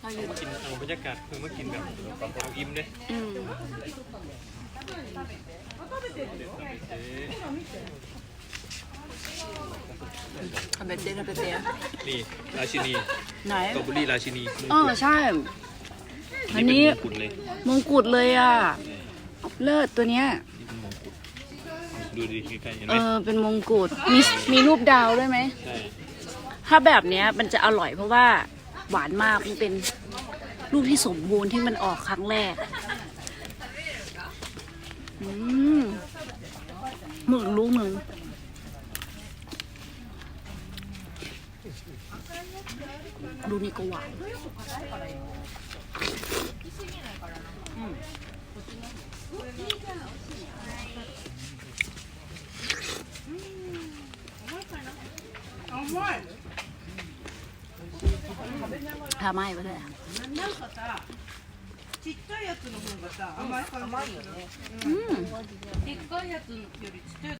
เราอยู่กินเอาบรรยากาศคือมากินแบบเอาอิ่มเลยอืมทำเป็นเต้ทำเป็นเต้นี่ราชินีไหนสตรอเบอรี่ราชินีมงอ๋อกุฎใช่ อันนี้นี่เป็นมงกุฎเลยมงกุฎเลยอะ เลิศตัวเนี้ยนี่เป็นมงกุฎดูดิใกล้ๆเห็นไหเอมอเป็นมงกุฎมีมีรูปดาวด้วยไหมใช่ ถ้าแบบเนี้ยมันจะอร่อยเพราะว่า หวานมากมันเป็นลูกที่สมบูรณ์ที่มันออกครั้งแรกหมึกลูกหนึ่งดูนี่ก็หวานทำไม 甘いわね。なんかさちっちゃいやつの方がさ甘い感じ甘いよねうんでっかいやつよりちっちゃい